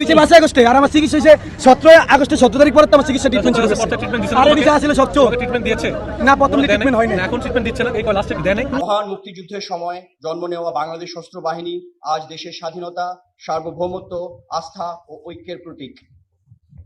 হয়েছে পাঁচই আগস্টে আর আমার চিকিৎসা হয়েছে সতেরোই আগস্টে সতেরো তারিখ পরে আমার চিকিৎসা ট্রিটমেন্ট শুরু হয়েছে। ট্রিটমেন্ট দিচ্ছে আর এদিকে আসলে স্বচ্ছ। ট্রিটমেন্ট দিয়েছে। না প্রথম ট্রিটমেন্ট হয়নি। এখন ট্রিটমেন্ট দিচ্ছে না এই লাস্টে দেয় নাই মহান মুক্তিযুদ্ধের সময় জন্ম নেওয়া বাংলাদেশ সশস্ত্র বাহিনী আজ দেশের স্বাধীনতা সার্বভৌমত্ব আস্থা ও ঐক্যের প্রতীক।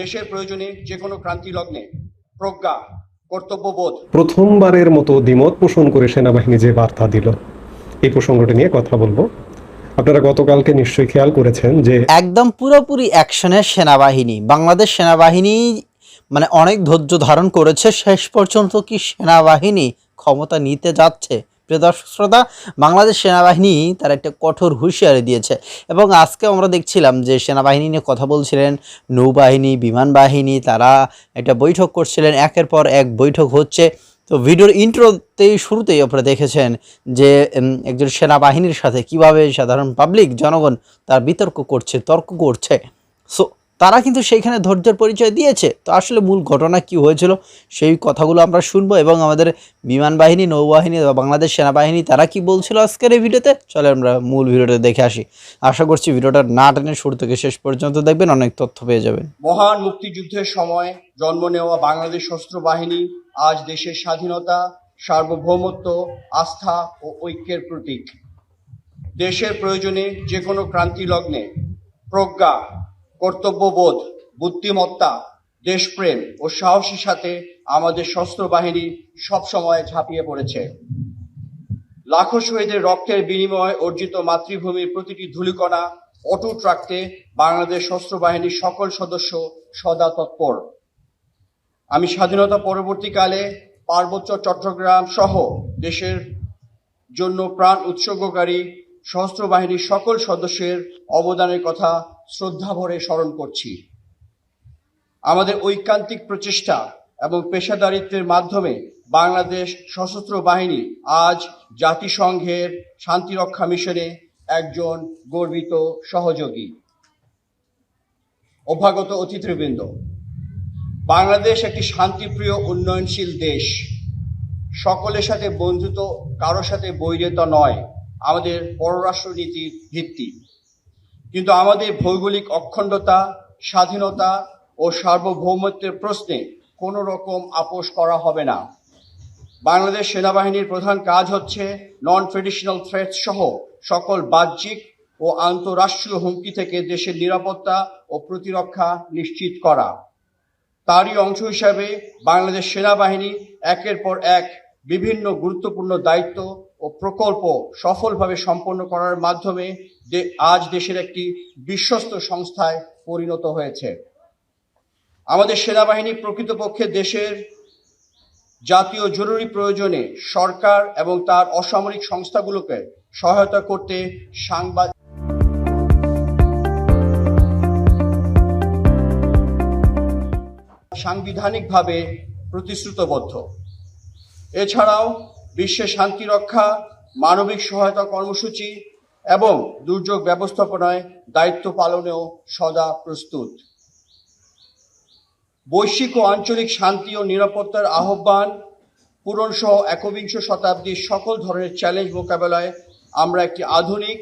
দেশের প্রয়োজনে যে কোনো ক্রান্তি লগ্নে প্রজ্ঞা কর্তব্যবোধ। প্রথমবারের মতো দ্বিমত পোষণ করে সেনাবাহিনী যে বার্তা দিল। এই প্রসঙ্গটি নিয়ে কথা বলব। আপনারা গতকালকে নিশ্চয়ই খেয়াল করেছেন যে একদম পুরোপুরি অ্যাকশনের সেনাবাহিনী, বাংলাদেশ সেনাবাহিনী মানে অনেক ধৈর্য ধারণ করেছে। শেষ পর্যন্ত কি সেনাবাহিনী ক্ষমতা নিতে যাচ্ছে? প্রিয় দর্শক শ্রোতা, বাংলাদেশ সেনাবাহিনী তার একটা কঠোর হুঁশিয়ারি দিয়েছে এবং আজকে আমরা দেখছিলাম যে সেনাবাহিনী নিয়ে কথা বলছিলেন, নৌবাহিনী, বিমান বাহিনী, তারা একটা বৈঠক করছিলেন। একের পর এক বৈঠক হচ্ছে। তো ভিডিওর ইন্ট্রোতেই শুরুতেই আপনারা দেখেছেন যে একজন সেনাবাহিনীর সাথে কীভাবে সাধারণ পাবলিক, জনগণ তার বিতর্ক করছে, তর্ক করছে। সো তারা কিন্তু সেইখানে ধৈর্যের পরিচয় দিয়েছে। তো আসলে মূল ঘটনা কি হয়েছিল, সেই কথাগুলো আমরা শুনব এবং আমাদের বিমান বাহিনী, নৌবাহিনী বা বাংলাদেশ সেনাবাহিনী, তারা কি বলছিল আজকের এই ভিডিওতে? চলে আমরা মূল ভিডিওটা দেখে আসি। আশা করছি ভিডিওটা না টেনে শুরু থেকে শেষ পর্যন্ত দেখবেন, অনেক তথ্য পেয়ে যাবেন। মহান মুক্তিযুদ্ধের সময় জন্ম নেওয়া বাংলাদেশ সশস্ত্র বাহিনী আজ দেশের স্বাধীনতা, সার্বভৌমত্ব, আস্থা ও ঐক্যের প্রতীক। দেশের প্রয়োজনে যে কোনো ক্রান্তি লগ্নে প্রজ্ঞা, কর্তব্যবোধ, বুদ্ধিমত্তা, দেশপ্রেম ও সাহসের সাথে আমাদের সশস্ত্র বাহিনী সবসময় ঝাঁপিয়ে পড়েছে। লাখো শহীদের রক্তের বিনিময়ে অর্জিত মাতৃভূমির প্রতিটি ধূলিকণা, অটুট রাখতে বাংলাদেশ সশস্ত্র বাহিনীর সকল সদস্য সদা তৎপর। আমি স্বাধীনতা পরবর্তীকালে পার্বত্য চট্টগ্রাম সহ দেশের জন্য প্রাণ উৎসর্গকারী সশস্ত্র বাহিনীর সকল সদস্যের অবদানের কথা শ্রদ্ধাভরে স্মরণ করছি। আমাদের ঐকান্তিক প্রচেষ্টা এবং পেশাদারিত্বের মাধ্যমে বাংলাদেশ সশস্ত্র বাহিনী আজ জাতিসংঘের শান্তিরক্ষা মিশনে একজন গর্বিত সহযোগী। অভ্যাগত অতিথিবৃন্দ বাংলাদেশ একটি শান্তিপ্রিয়, উন্নয়নশীল দেশ। সকলের সাথে বন্ধুত্ব, কারোর সাথে বৈরিতা নয়। আমাদের পররাষ্ট্রনীতির ভিত্তি। কিন্তু আমাদের ভৌগোলিক অখণ্ডতা, স্বাধীনতা ও সার্বভৌমত্বের প্রশ্নে কোনো রকম আপোষ করা হবে না। বাংলাদেশ সেনাবাহিনীর প্রধান কাজ হচ্ছে নন ট্রেডিশনাল থ্রেট সহ সকল বাহ্যিক ও আন্তঃরাষ্ট্রীয় হুমকি থেকে দেশের নিরাপত্তা ও প্রতিরক্ষা নিশ্চিত করা। তারই অংশ হিসাবে বাংলাদেশ সেনাবাহিনী একের পর এক বিভিন্ন গুরুত্বপূর্ণ দায়িত্ব ও প্রকল্প সফলভাবে সম্পন্ন করার মাধ্যমে আজ দেশের একটি বিশ্বস্ত সংস্থায় পরিণত হয়েছে। আমাদের সেনাবাহিনী প্রকৃতপক্ষে দেশের জাতীয় জরুরি প্রয়োজনে সরকার এবং তার অসামরিক সংস্থাগুলোকে সহায়তা করতে সাংবাদ সাংবিধানিকভাবে প্রতিশ্রুতবদ্ধ। এছাড়াও বিশ্বের শান্তি রক্ষা, মানবিক সহায়তা কর্মসূচি এবং দুর্যোগ ব্যবস্থাপনায় দায়িত্ব পালনেও সদা প্রস্তুত। বৈশ্বিক ও আঞ্চলিক শান্তি ও নিরাপত্তার আহ্বান পূরণ সহ একবিংশ শতাব্দীর সকল ধরনের চ্যালেঞ্জ মোকাবেলায় আমরা একটি আধুনিক,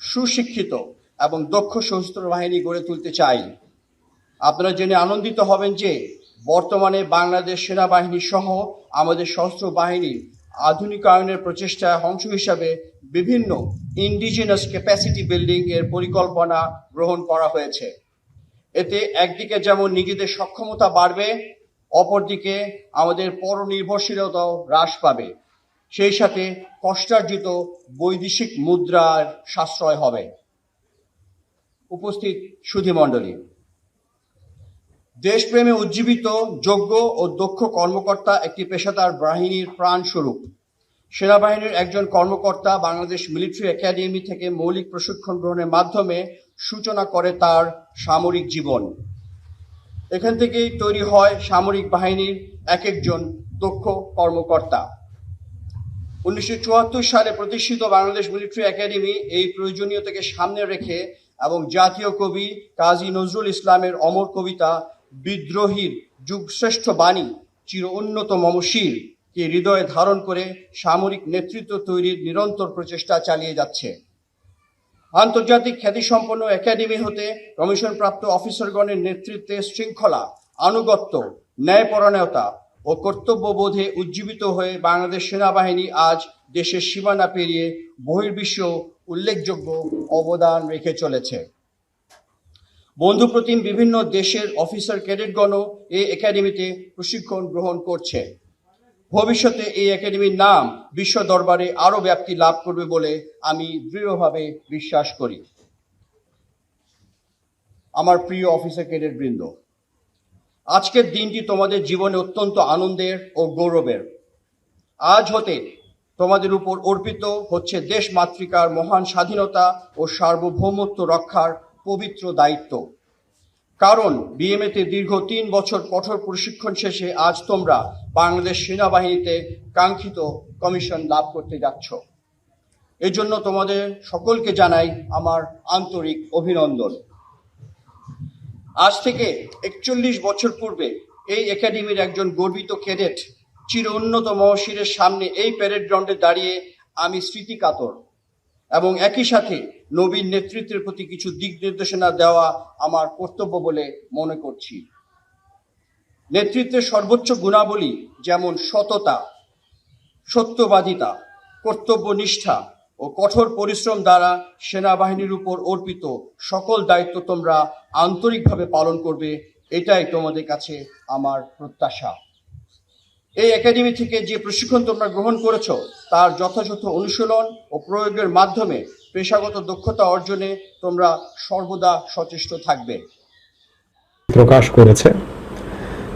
সুশিক্ষিত এবং দক্ষ সশস্ত্র বাহিনী গড়ে তুলতে চাই। আপনারা জেনে আনন্দিত হবেন যে বর্তমানে বাংলাদেশ সেনাবাহিনী সহ আমাদের সশস্ত্র বাহিনীর আধুনিকায়নের প্রচেষ্টায় অংশ হিসাবে বিভিন্ন ইন্ডিজিনাস ক্যাপাসিটি বিল্ডিং এর পরিকল্পনা গ্রহণ করা হয়েছে। এতে একদিকে যেমন নিজেদের সক্ষমতা বাড়বে, অপরদিকে আমাদের পরনির্ভরশীলতাও হ্রাস পাবে। সেই সাথে কষ্টার্জিত বৈদেশিক মুদ্রার সাশ্রয় হবে। উপস্থিত সুধীমণ্ডলী দেশপ্রেমে উজ্জীবিত, যোগ্য ও দক্ষ কর্মকর্তা একটি পেশাদার বাহিনীর প্রাণস্বরূপ। সেনাবাহিনীর একজন কর্মকর্তা বাংলাদেশ মিলিটারি একাডেমি থেকে মৌলিক প্রশিক্ষণ গ্রহণের মাধ্যমে সূচনা করে তার সামরিক জীবন। এখান থেকেই তৈরি হয় সামরিক বাহিনীর এক একজন দক্ষ কর্মকর্তা। উনিশশো চুয়াত্তর সালে প্রতিষ্ঠিত বাংলাদেশ মিলিটারি একাডেমি এই প্রয়োজনীয়তাকে সামনে রেখে এবং জাতীয় কবি কাজী নজরুল ইসলামের অমর কবিতা বিদ্রোহীর যুগশ্রেষ্ঠ বাণী চির উন্নত মমশির কে হৃদয়ে ধারণ করে সামরিক নেতৃত্ব তৈরির নিরন্তর প্রচেষ্টা চালিয়ে যাচ্ছে। আন্তর্জাতিক খ্যাতিসম্পন্ন একাডেমি হতে কমিশনপ্রাপ্ত অফিসারগণের নেতৃত্বে শৃঙ্খলা, আনুগত্য, ন্যায়পরায়ণতা ও কর্তব্যবোধে উজ্জীবিত হয়ে বাংলাদেশ সেনাবাহিনী আজ দেশের সীমানা পেরিয়ে বহির্বিশ্ব উল্লেখযোগ্য অবদান রেখে চলেছে। বন্ধুপ্রতিম বিভিন্ন দেশের অফিসার ক্যাডেটগণও এই একাডেমিতে প্রশিক্ষণ গ্রহণ করছে। ভবিষ্যতে এই একাডেমির নাম বিশ্ব দরবারে আরও ব্যাপ্তি লাভ করবে বলে আমি দৃঢ়ভাবে বিশ্বাস করি। আমার প্রিয় অফিসার ক্যাডেট বৃন্দ আজকের দিনটি তোমাদের জীবনে অত্যন্ত আনন্দের ও গৌরবের। আজ হতে তোমাদের উপর অর্পিত হচ্ছে দেশ মাতৃকার মহান স্বাধীনতা ও সার্বভৌমত্ব রক্ষার পবিত্র দায়িত্ব। কারণ বিএমএতে দীর্ঘ তিন বছর কঠোর প্রশিক্ষণ শেষে আজ তোমরা বাংলাদেশ সেনাবাহিনীতে কাঙ্ক্ষিত কমিশন লাভ করতে যাচ্ছ। এজন্য তোমাদের সকলকে জানাই আমার আন্তরিক অভিনন্দন। আজ থেকে একচল্লিশ বছর পূর্বে এই একাডেমির একজন গর্বিত ক্যাডেট চির উন্নত মহসিরের সামনে এই প্যারেড গ্রাউন্ডে দাঁড়িয়ে আমি স্মৃতিকাতর এবং একই সাথে নবীন নেতৃত্বের প্রতি কিছু দিক নির্দেশনা দেওয়া আমার কর্তব্য বলে মনে করছি। নেতৃত্বের সর্বোচ্চ গুণাবলী যেমন সততা, সত্যবাদিতা, কর্তব্যনিষ্ঠা ও কঠোর পরিশ্রম দ্বারা সেনাবাহিনীর উপর অর্পিত সকল দায়িত্ব তোমরা আন্তরিকভাবে পালন করবে, এটাই তোমাদের কাছে আমার প্রত্যাশা। এই একাডেমি থেকে যে প্রশিক্ষণ তোমরা গ্রহণ করেছ, তার যথাযথ অনুশীলন ও প্রয়োগের মাধ্যমে পেশাগত দক্ষতা অর্জনে তোমরা সর্বদা সচেষ্ট থাকবে। প্রকাশ করেছে।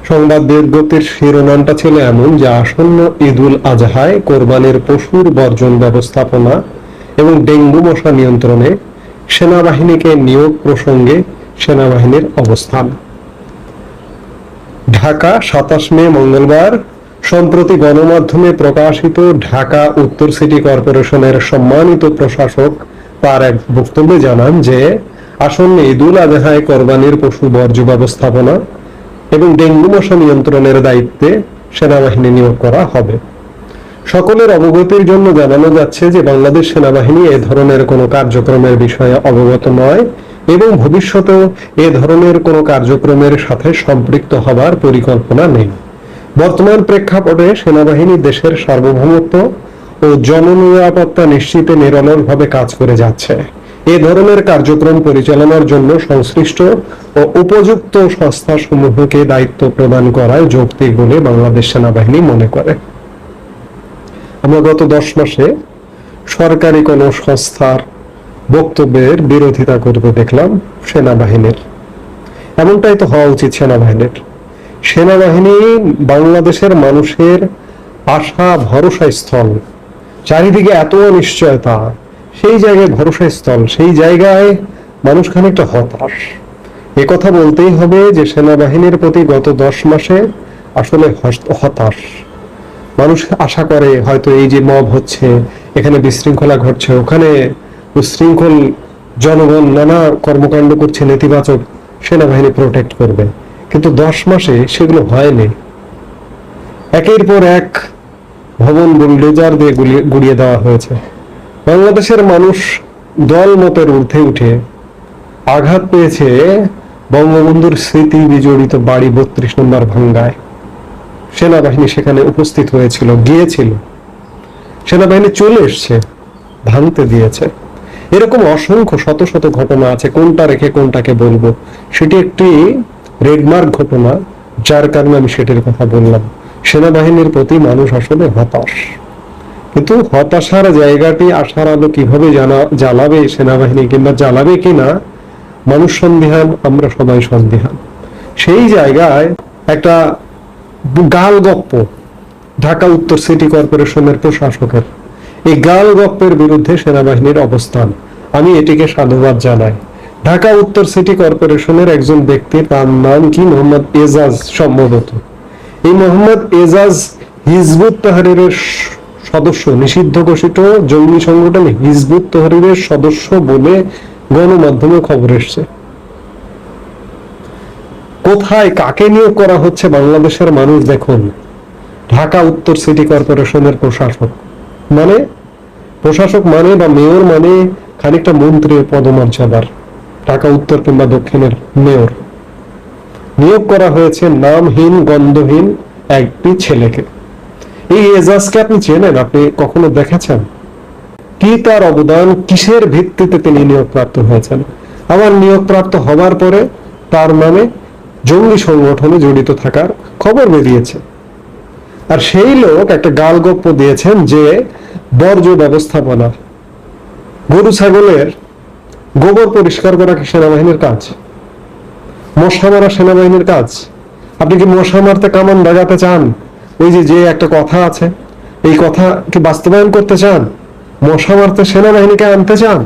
সংবাদ বিজ্ঞপ্তির শিরোনামটা ছিল এমন যে, আসন্ন ঈদুল আজহায় কোরবানির পশুর বর্জন ব্যবস্থাপনা এবং ডেঙ্গু মশা নিয়ন্ত্রণে সেনাবাহিনীকে নিয়োগ প্রসঙ্গে সেনাবাহিনীর অবস্থান। ঢাকা, সাতাশ মে, মঙ্গলবার সম্প্রতি গণমাধ্যমে প্রকাশিত ঢাকা উত্তর সিটি কর্পোরেশনের সম্মানিত প্রশাসক তার এক বক্তব্যে জানান যে, আসন্ন ঈদুল আজহায় কোরবানির পশু বর্জ্য ব্যবস্থাপনা এবং ডেঙ্গু মশা নিয়ন্ত্রণের দায়িত্বে সেনাবাহিনী নিয়োগ করা হবে। সকলের অবগতির জন্য জানানো যাচ্ছে যে, বাংলাদেশ সেনাবাহিনী এ ধরনের কোনো কার্যক্রমের বিষয়ে অবগত নয় এবং ভবিষ্যতেও এ ধরনের কোনো কার্যক্রমের সাথে সম্পৃক্ত হবার পরিকল্পনা নেই। বর্তমান প্রেক্ষাপটে সেনাবাহিনী দেশের সার্বভৌমত্ব ও জননিরাপত্তা নিশ্চিতে নিরলসভাবে কাজ করে যাচ্ছে। এ ধরনের কার্যক্রম পরিচালনার জন্য সংশ্লিষ্ট ও উপযুক্ত সংস্থাসমূহকে দায়িত্ব প্রদান করায় যৌক্তিক বলে বাংলাদেশ সেনাবাহিনী মনে করে। আমরা গত দশ মাসে সরকারি কোনো সংস্থার বক্তব্যের বিরোধিতা করতে দেখলাম সেনাবাহিনীর। এমনটাই তো হওয়া উচিত সেনাবাহিনীর। সেনাবাহিনী বাংলাদেশের মানুষের আশা, ভরসা স্থল। চারিদিকে এত অনিশ্চয়তা, সেই জায়গায় ভরসা স্থল, সেই জায়গায় মানুষ খানিকটা হতাশ। এ কথা বলতেই হবে যে সেনাবাহিনীর প্রতি গত দশ মাসে আসলে হতাশ। মানুষ আশা করে হয়তো এই যে মব হচ্ছে, এখানে বিশৃঙ্খলা ঘটছে, ওখানে উশৃঙ্খল জনগণ নানা কর্মকাণ্ড করছে, নেতিবাচক সেনাবাহিনী প্রোটেক্ট করবে। কিন্তু দশ মাসে সেগুলো হয়নি। একের পর এক ভবন বুলডোজার দিয়ে গুড়িয়ে দেওয়া হয়েছে। বাংলাদেশের মানুষ দল মতের ঊর্ধ্বে উঠে আঘাত পেয়েছে বঙ্গবন্ধুর স্মৃতি বিজড়িত বাড়ি বত্রিশ নম্বর ভাঙ্গায়। সেনাবাহিনী সেখানে উপস্থিত হয়েছিল, গিয়েছিল। সেনাবাহিনী চলে এসছে, ভাঙতে দিয়েছে। এরকম অসংখ্য শত শত ঘটনা আছে, কোনটা রেখে কোনটাকে বলব? সেটি একটি রেডমার্ক ঘটনা, যার কারণে আমি সেটির কথা বললাম। সেনাবাহিনীর প্রতি মানুষ আসলে হতাশ। কিন্তু হতাশার জায়গাটি আশার আলো কীভাবে জানা, জ্বালাবে সেনাবাহিনী কিংবা জ্বালাবে কিনা মানুষ সন্দিহান, আমরা সবাই সন্দিহান। সেই জায়গায় একটা গাল গপ্প ঢাকা উত্তর সিটি কর্পোরেশনের প্রশাসকের, এই গাল গপ্পের বিরুদ্ধে সেনাবাহিনীর অবস্থান। আমি এটিকে সাধুবাদ জানাই। ঢাকা উত্তর সিটি কর্পোরেশনের একজন ব্যক্তি তার নাম কি? মোহাম্মদ এজাজ সম্ভবত। এই মোহাম্মদ এজাজ হিজবুত তাহরিরের স- সদস্য, নিষিদ্ধ ঘোষিত জঙ্গি সংগঠন হিজবুত তাহরিরের সদস্য বলে গণমাধ্যমে খবর এসছে। কোথায়, কাকে নিয়োগ করা হচ্ছে বাংলাদেশের মানুষ দেখুন। ঢাকা উত্তর সিটি কর্পোরেশনের প্রশাসক। মানে? প্রশাসক মানে বা মেয়র মানে খানিকটা মন্ত্রীর পদমর্যাদার। ঢাকা উত্তর কিংবা দক্ষিণের মেয়র। নিয়োগ করা হয়েছে নামহীন, গন্ধহীন একটি ছেলেকে। এই এজাজকে আপনি চেনেন? আপনি কখনো দেখেছেন? কি তার অবদান? কিসের ভিত্তিতে তিনি নিয়োগপ্রাপ্ত হয়েছেন? আবার নিয়োগপ্রাপ্ত হবার পরে তার নামে জঙ্গি সংগঠনে জড়িত থাকার খবর বেরিয়েছে। আর সেই লোক একটা গাল গালগপ্প দিয়েছেন যে বর্জ্য ব্যবস্থাপনা গরু, ছাগলের গোবর পরিষ্কার করা কি সেনাবাহিনীর কাজ? মশা মারা সেনাবাহিনীর কাজ? আপনি কি মশা মারতে কামান লাগাতে চান? ওই যে যে একটা কথা আছে, এই কথা কি বাস্তবায়ন করতে চান? মশা মারতে সেনাবাহিনীকে আনতে চান?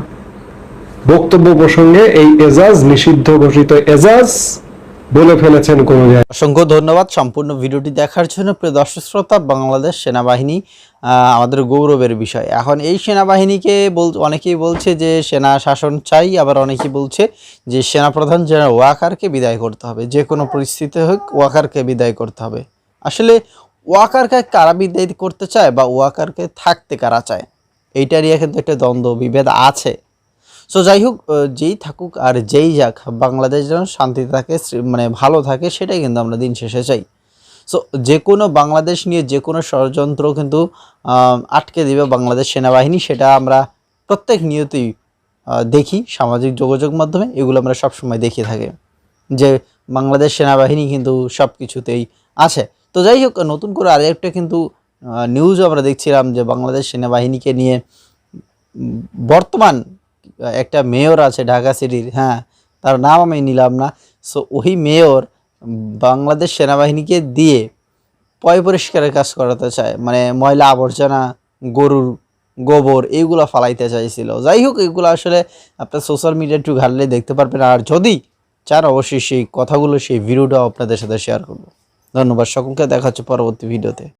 বক্তব্য প্রসঙ্গে এই এজাজ, নিষিদ্ধ ঘোষিত এজাজ বলে ফেলেছেন কোন জায়গায়। অসংখ্য ধন্যবাদ সম্পূর্ণ ভিডিওটি দেখার জন্য। প্রিয় দর্শক শ্রোতা, বাংলাদেশ সেনাবাহিনী আমাদের গৌরবের বিষয়। এখন এই সেনাবাহিনীকে বল, অনেকেই বলছে যে সেনা শাসন চাই, আবার অনেকেই বলছে যে সেনাপ্রধান জেনারেল ওয়াকারকে বিদায় করতে হবে। যে কোনো পরিস্থিতি হোক, ওয়াকারকে বিদায় করতে হবে। আসলে ওয়াকারকে কারা বিদায় করতে চায় বা ওয়াকারকে থাকতে কারা চায়, এইটা নিয়ে কিন্তু একটা দ্বন্দ্ব বিভেদ আছে। সো যাই হোক যেই থাকুক আর যেই যাক, বাংলাদেশ যেন শান্তিতে থাকে মানে ভালো থাকে, সেটাই কিন্তু আমরা দিন শেষে চাই। সো যে কোনো বাংলাদেশ নিয়ে, যে কোনো ষড়যন্ত্র কিন্তু আটকে দিবে বাংলাদেশ সেনাবাহিনী, সেটা আমরা প্রত্যেক নিয়তেই দেখি সামাজিক যোগাযোগ মাধ্যমে, এগুলো আমরা সবসময় দেখে থাকি। যে বাংলাদেশ সেনাবাহিনী কিন্তু সব কিছুতেই আছে। তো যাই হোক নতুন করে আরেকটা কিন্তু নিউজ আমরা দেখছিলাম যে বাংলাদেশ সেনাবাহিনীকে নিয়ে বর্তমান একটা মেয়র আছে ঢাকা সিটির হ্যাঁ তার নাম আমি নিলাম না। সো ওই মেয়র বাংলাদেশ সেনাবাহিনীকে দিয়ে পয় পরিষ্কারের কাজ করাতে চায়। মানে ময়লা আবর্জনা, গরুর গোবর এইগুলো ফালাইতে চাইছিল। যাই হোক, এগুলো আসলে আপনার সোশ্যাল মিডিয়া একটু ঘাটলে দেখতে পারবেন। আর যদি চান অবশ্যই সেই কথাগুলো, সেই ভিডিওটাও আপনাদের সাথে শেয়ার করব। ধন্যবাদ, সকলকে দেখা হচ্ছে পরবর্তী ভিডিওতে